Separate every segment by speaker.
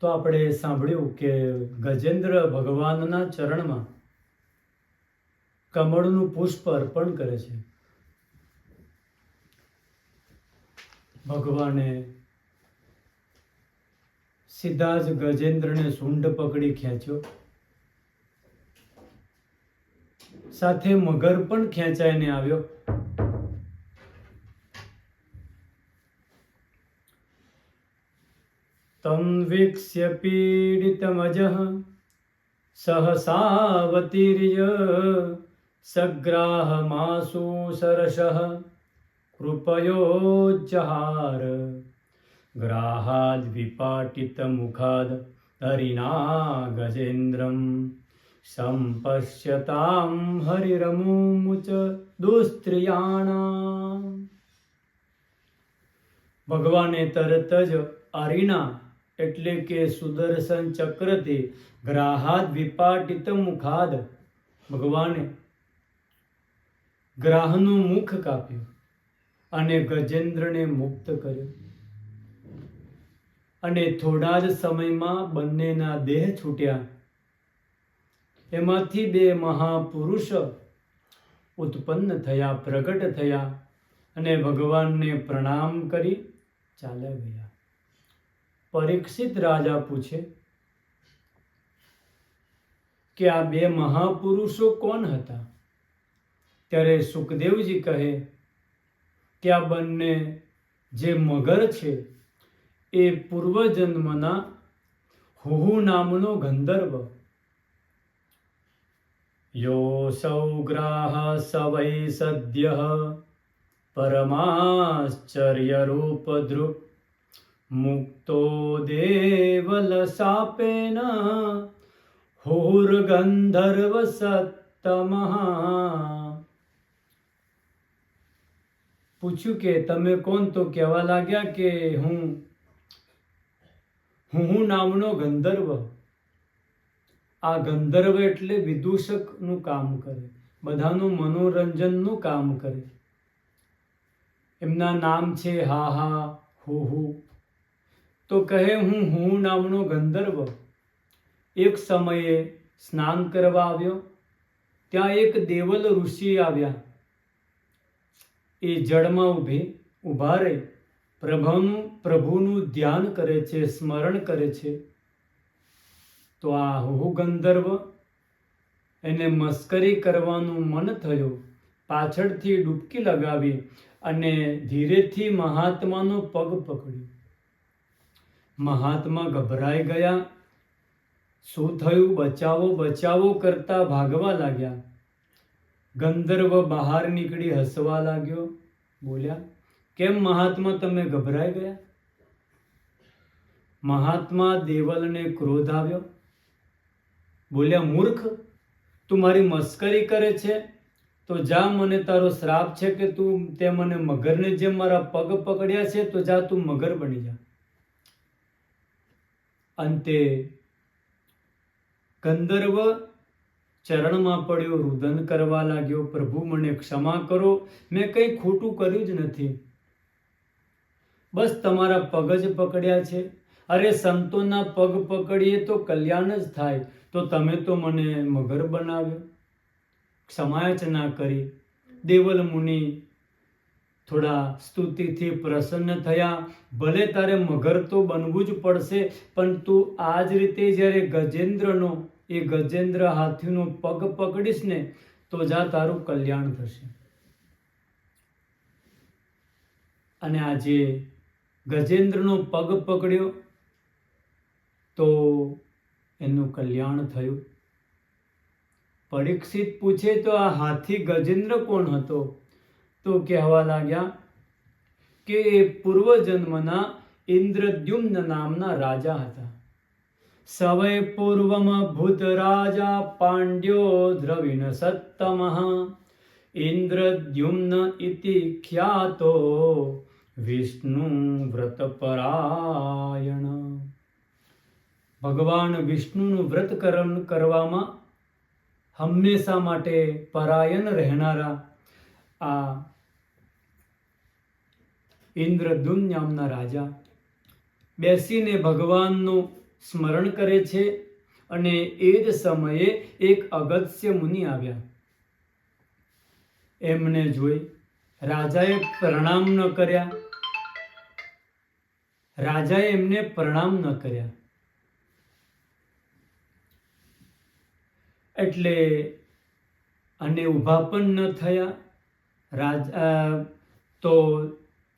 Speaker 1: તો આપણે સાંભળ્યું કે ગજેન્દ્ર ભગવાનના ચરણમાં કમળનું પુષ્પ અર્પણ કરે છે. ભગવાને સીધા જ ગજેન્દ્રને સૂંઢ પકડી ખેંચ્યો. સાથે મગર પણ ખેંચાઈને આવ્યો. तं वीक्ष्य पीडितमजः सहसावतीर्य सग्राहमासु सरसः कृपयोज्जहार ग्राहाद्विपाटितमुखाद् हरिणा गजेन्द्रं सम्पश्यतां हरिरमुमुच दुस्त्रियाणाम् ભગવાને તરત જ અરીણા એટલે કે સુદર્શન ચક્રથી ગ્રાહાદ વિપાટિત મુખાદ. ભગવાને ગ્રાહનું મુખ કાપ્યું અને ગજેન્દ્રને મુક્ત કર્યો. અને થોડા જ સમયમાં બંનેના દેહ છૂટ્યા. એમાંથી બે મહાપુરુષ ઉત્પન્ન થયા, પ્રગટ થયા અને ભગવાનને પ્રણામ કરી ચાલ્યા ગયા. પરીક્ષિત રાજા પૂછે, કે આ બે મહાપુરુષો કોણ હતા? ત્યારે સુખદેવજી કહે, કે આ બંને જે મગર છે, એ પૂર્વજન્મના હુહુ નામનો ગંધર્વ. યોસૌ ગ્રાહ સવૈ સદ્ય પરમાશ્ચર્યરૂપદૃક્ મુક્તો દેવલ સાપેન હોર ગંધર્વ સત્તમ પૂછ્યું કે તમે કોણ? તો કહેવા લાગ્યા કે હું હું નામનો ગંધર્વ. આ ગંધર્વ એટલે વિદૂષકનું કામ કરે, બધાનું મનોરંજનનું કામ કરે. એમના નામ છે હા હા, હુ હુ. તો કહે, હું હું નામનો ગંધર્વ. એક સમયે સ્નાન કરવા આવ્યો. ત્યાં એક દેવલ ઋષિ આવ્યા. એ જળમાં ઊભી, ઊભા રહી. પ્રભુનું પ્રભુનું ધ્યાન કરે છે, સ્મરણ કરે છે. તો આ હો ગંધર્વ? એને મસ્કરી કરવાનું મન થયું. પાછળથી ડૂબકી લગાવી અને ધીરેથી મહાત્માનો પગ પકડ્યો. મહાત્મા ગભરાઈ ગયા. શું થયું? બચાવો બચાવો કરતા ભાગવા લાગ્યા. ગંધર્વ બહાર નીકળી હસવા લાગ્યો. બોલ્યા, કેમ મહાત્મા, તમે ગભરાઈ ગયા? મહાત્મા દેવલને ક્રોધ આવ્યો. બોલ્યા, મૂર્ખ, તું મારી મસ્કરી કરે છે. તો જા, મને તારો શ્રાપ છે કે તું તે મને મગરને જેમ મારા પગ પકડ્યા છે, તો જા, તું મગર બની જા. અંતે ગંધર્વ ચરણમાં પડ્યો, રુદન કરવા લાગ્યો, પ્રભુ મને ક્ષમા કરો, મેં કંઈ ખોટું કર્યું જ નથી. બસ તમારા પગ જ પકડ્યા છે. અરે સંતોના પગ પકડીએ તો કલ્યાણ જ થાય. તો તમે તો મને મગર બનાવ્યો. ક્ષમા જ ના કરી. દેવલ મુનિ થોડા સ્તુતિથી પ્રસન્ન થયા. ભલે તારે મગર તો બનવું જ પડશે, પણ તું આ જ રીતે જ્યારે ગજેન્દ્રનો, એ ગજેન્દ્ર હાથીનો પગ પકડીશ ને, તો જા તારું કલ્યાણ થશે. અને આજે ગજેન્દ્રનો પગ પકડ્યો, તો એનું કલ્યાણ થયું. પરીક્ષિત પૂછે તો આ હાથી ગજેન્દ્ર કોણ હતો? તો કહેવા લાગ્યા કે એ પૂર્વજન્મના ઇન્દ્રદ્યુમ્ન નામના રાજા હતા. સવય પૂર્વમ ભૂત રાજા પાંડ્યો દ્રવિણ સત્તમ. ઇન્દ્રદ્યુમ્ન ઇતિ ખ્યાતો વિષ્ણુ વ્રતપરાયણ ભગવાન વિષ્ણુનું વ્રત કરણ કરવામાં હંમેશા માટે પરાયણ રહેનારા આ ઇન્દ્રદુન નામના રાજા. બેસીને ભગવાનનું સ્મરણ કરે છે અને એ જ સમયે એક અગત્ય મુનિ આવ્યા. એમને જોઈ રાજાએ પ્રણામ ન કર્યા. રાજાએ એમને પ્રણામ ન કર્યા. એટલે અને ઊભા પણ ન થયા. રાજા તો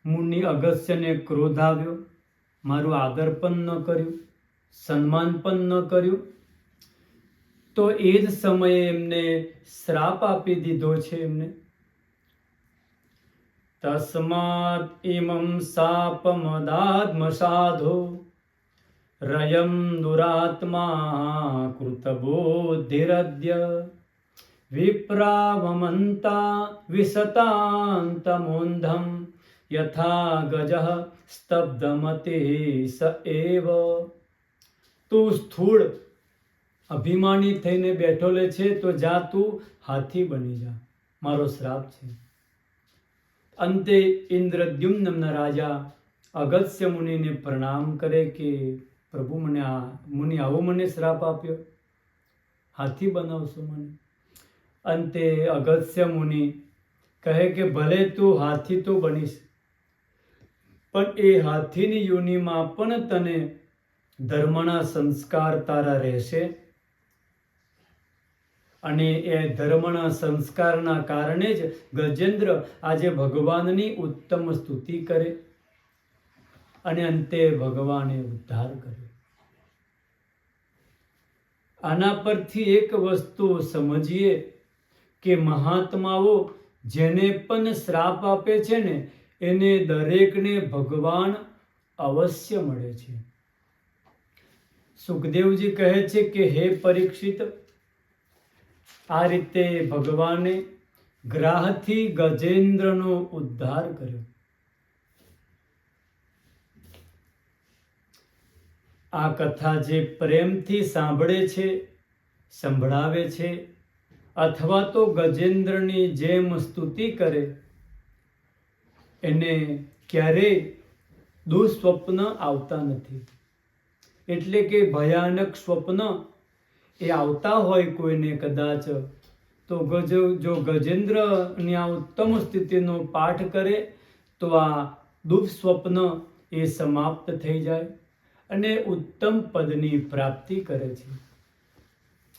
Speaker 1: મુનિ અગસ્યને ક્રોધ આવ્યો મારું આદર પણ ન કર્યું, સન્માન પણ ન કર્યું. તો એ જ સમયે એમને શ્રાપ આપી દીધો છે એમને. તસ્માત ઇમં સાપમદાત્મ સાધો રયમ દુરાત્મા કૃતબોધિરદ્ય. વિપ્રાવમંતા વિસતાંતમોંધમ. યથા ગજ સ્તબ્ધમતે સ એવ તું સ્થૂળ અભિમાની થઈને બેઠો લે છે, તો જા તું હાથી બની જા, મારો શ્રાપ છે. અંતે ઇન્દ્રદ્યુમ્ન નામના રાજા અગત્ય મુનિને પ્રણામ કરે કે, પ્રભુ, મને આ, મુનિ, આવો મને શ્રાપ આપ્યો. હાથી બનાવશો મને. અંતે અગત્ય મુનિ કહે કે, ભલે તું હાથી તો બનીશ પણ એ હાથીની યોનિમાં પણ તને ધર્મના સંસ્કાર તારા રહેશે. અને એ ધર્મના સંસ્કારના કારણે જ ગજેન્દ્ર આજે ભગવાનની ઉત્તમ સ્તુતિ કરે અને અંતે ભગવાને ઉદ્ધાર કર્યો આના પરથી એક વસ્તુ સમજીએ કે મહાત્માઓ જેને પણ શ્રાપ આપે છે ને એને દરેકને ભગવાન અવશ્ય મળે છે. સુખદેવજી કહે છે કે, હે પરીક્ષિત, આ રીતે ભગવાને ગ્રાહથી ગજેન્દ્રનો ઉદ્ધાર કર્યો. આ કથા જે પ્રેમથી સાંભળે છે, સંભળાવે છે, અથવા તો ગજેન્દ્રની જેમ સ્તુતિ કરે એને ક્યારેય દુઃસ્વપ્ન આવતા નથી. એટલે કે ભયાનક સ્વપ્ન એ આવતા હોય કોઈને કદાચ, તો ગજ, જો ગજેન્દ્રની આ ઉત્તમ સ્થિતિનો પાઠ કરે, તો આ દુઃસ્વપ્ન એ સમાપ્ત થઈ જાય અને ઉત્તમ પદની પ્રાપ્તિ કરે છે.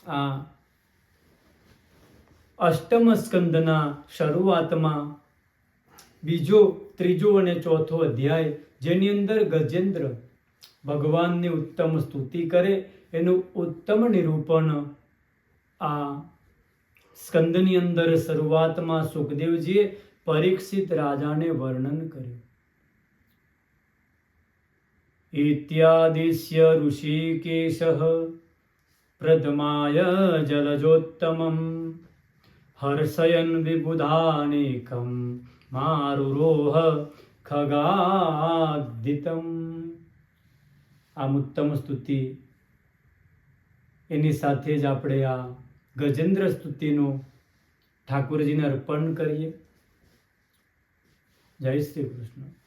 Speaker 1: આ અષ્ટમ સ્કંદના શરૂઆતમાં બીજો, ત્રીજો અને ચોથો અધ્યાય જેની અંદર ગજેન્દ્ર ભગવાનની ઉત્તમ સ્તુતિ કરે, એનું ઉત્તમ નિરૂપણ આ સ્કંદની અંદર શરૂઆતમાં સુખદેવજીએ પરીક્ષિત રાજાને વર્ણન કર્યું. ઇત્યાદિશ્ય ઋષિકેશ પ્રદમાય જલજોત્તમમ હર્ષયન વિબુધાનેકમ મારુરોહ ખગાદિતમ આમ ઉત્તમ સ્તુતિ. એની સાથે જ આપણે આ ગજેન્દ્ર સ્તુતિનું ઠાકોરજીને અર્પણ કરીએ. જય શ્રી કૃષ્ણ.